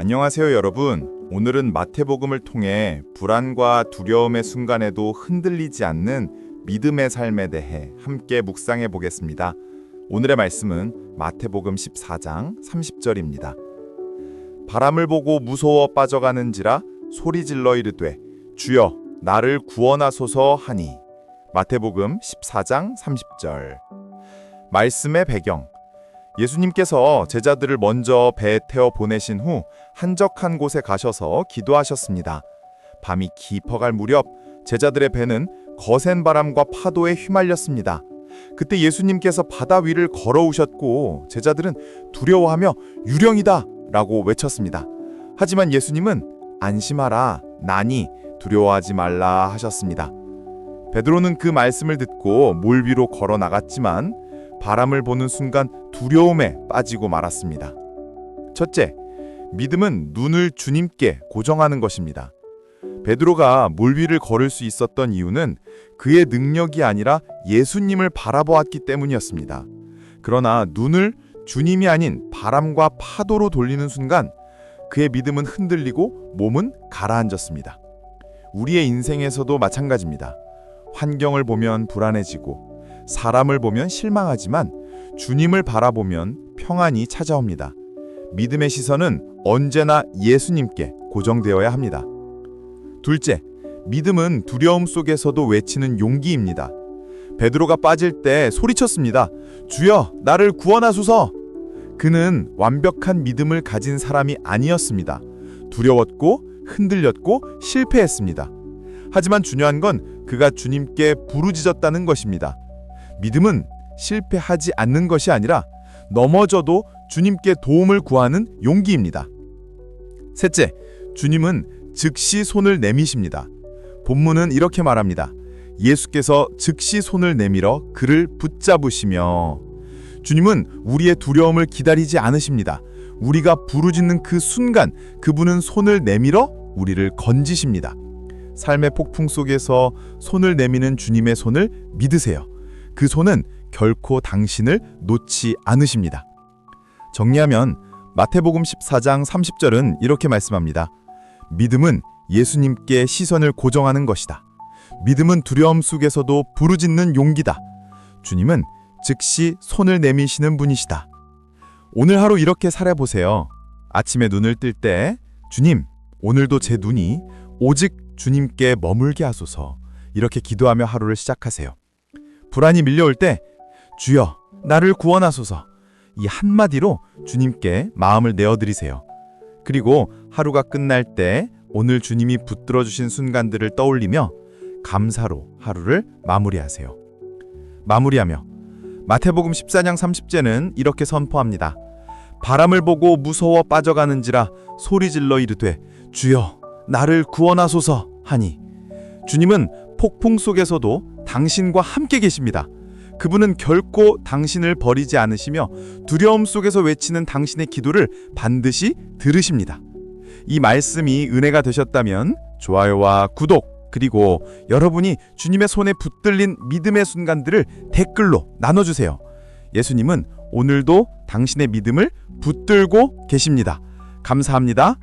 안녕하세요, 여러분. 오늘은 마태복음을 통해 불안과 두려움의 순간에도 흔들리지 않는 믿음의 삶에 대해 함께 묵상해 보겠습니다. 오늘의 말씀은 마태복음 14장 30절입니다. 바람을 보고 무서워 빠져가는지라 소리 질러 이르되 주여 나를 구원하소서 하니 마태복음 14장 30절 말씀의 배경 예수님께서 제자들을 먼저 배에 태워 보내신 후 한적한 곳에 가셔서 기도하셨습니다. 밤이 깊어갈 무렵 제자들의 배는 거센 바람과 파도에 휘말렸습니다. 그때 예수님께서 바다 위를 걸어오셨고 제자들은 두려워하며 유령이다 라고 외쳤습니다. 하지만 예수님은 안심하라 나니 두려워하지 말라 하셨습니다. 베드로는 그 말씀을 듣고 물 위로 걸어 나갔지만 바람을 보는 순간 두려움에 빠지고 말았습니다. 첫째, 믿음은 눈을 주님께 고정하는 것입니다. 베드로가 물 위를 걸을 수 있었던 이유는 그의 능력이 아니라 예수님을 바라보았기 때문이었습니다. 그러나 눈을 주님이 아닌 바람과 파도로 돌리는 순간 그의 믿음은 흔들리고 몸은 가라앉았습니다. 우리의 인생에서도 마찬가지입니다. 환경을 보면 불안해지고 사람을 보면 실망하지만 주님을 바라보면 평안이 찾아옵니다. 믿음의 시선은 언제나 예수님께 고정되어야 합니다. 둘째, 믿음은 두려움 속에서도 외치는 용기입니다. 베드로가 빠질 때 소리쳤습니다. 주여, 나를 구원하소서. 그는 완벽한 믿음을 가진 사람이 아니었습니다. 두려웠고 흔들렸고 실패했습니다. 하지만 중요한 건 그가 주님께 부르짖었다는 것입니다. 믿음은 실패하지 않는 것이 아니라 넘어져도 주님께 도움을 구하는 용기입니다. 셋째, 주님은 즉시 손을 내미십니다. 본문은 이렇게 말합니다. 예수께서 즉시 손을 내밀어 그를 붙잡으시며 주님은 우리의 두려움을 기다리지 않으십니다. 우리가 부르짖는 그 순간 그분은 손을 내밀어 우리를 건지십니다. 삶의 폭풍 속에서 손을 내미는 주님의 손을 믿으세요. 그 손은 결코 당신을 놓지 않으십니다. 정리하면 마태복음 14장 30절은 이렇게 말씀합니다. 믿음은 예수님께 시선을 고정하는 것이다. 믿음은 두려움 속에서도 부르짖는 용기다. 주님은 즉시 손을 내미시는 분이시다. 오늘 하루 이렇게 살아보세요. 아침에 눈을 뜰 때 주님, 오늘도 제 눈이 오직 주님께 머물게 하소서. 이렇게 기도하며 하루를 시작하세요. 불안이 밀려올 때 주여 나를 구원하소서 이 한마디로 주님께 마음을 내어드리세요. 그리고 하루가 끝날 때 오늘 주님이 붙들어 주신 순간들을 떠올리며 감사로 하루를 마무리하세요. 마무리하며 마태복음 14장 30제는 이렇게 선포합니다. 바람을 보고 무서워 빠져가는지라 소리질러 이르되 주여 나를 구원하소서 하니 주님은 폭풍 속에서도 당신과 함께 계십니다. 그분은 결코 당신을 버리지 않으시며 두려움 속에서 외치는 당신의 기도를 반드시 들으십니다. 이 말씀이 은혜가 되셨다면 좋아요와 구독 그리고 여러분이 주님의 손에 붙들린 믿음의 순간들을 댓글로 나눠주세요. 예수님은 오늘도 당신의 믿음을 붙들고 계십니다. 감사합니다.